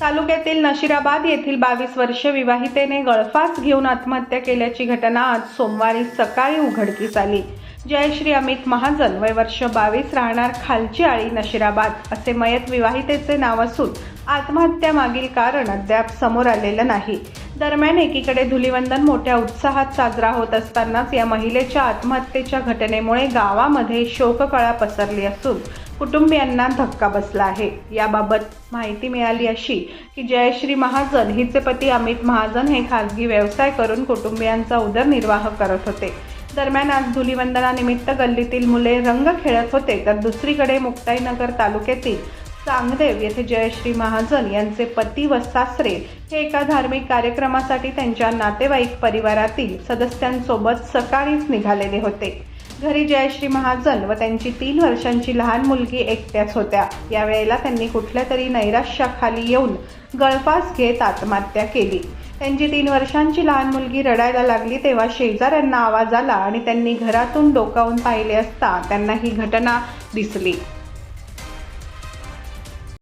तालुक्यातील नशिराबाद येथील बावीस वर्ष विवाहितेने गळफास घेऊन आत्महत्या केल्याची घटना आज सोमवारी सकाळी उघडकीस आली. जयश्री अमित महाजन वय वर्ष बावीस राहणार खालची आळी नशिराबाद असे मयत विवाहितेचे नाव असून आत्महत्या मागील कारण अद्याप समोर आलेलं नाही. दरम्यान एकीकडे धुलिवंदन मोठ्या उत्साहात साजरा होत असतानाच या महिलेच्या आत्महत्येच्या घटनेमुळे गावामध्ये शोककळा पसरली असून कुटुंबियांना धक्का बसला आहे. याबाबत माहिती मिळाली अशी की जयश्री महाजन हिचे पती अमित महाजन हे खाजगी व्यवसाय करून कुटुंबियांचा उदरनिर्वाह करत होते. दरम्यान आज धुलिवंदनानिमित्त गल्लीतील मुले रंग खेळत होते तर दुसरीकडे मुक्ताईनगर तालुक्यातील चांगदेव येथे जयश्री महाजन यांचे पती व सासरे हे एका धार्मिक कार्यक्रमासाठी त्यांच्या नातेवाईक परिवारातील सदस्यांसोबत सकाळीच निघालेले होते. घरी जयश्री महाजन व त्यांची तीन वर्षांची लहान मुलगी एकट्याच होत्या. यावेळेला त्यांनी कुठल्या तरी नैराश्याखाली येऊन गळफास घेत आत्महत्या केली. त्यांची तीन वर्षांची लहान मुलगी रडायला लागली तेव्हा शेजाऱ्यांना आवाज आला आणि त्यांनी घरातून डोकावून पाहिले असता त्यांना ही घटना दिसली.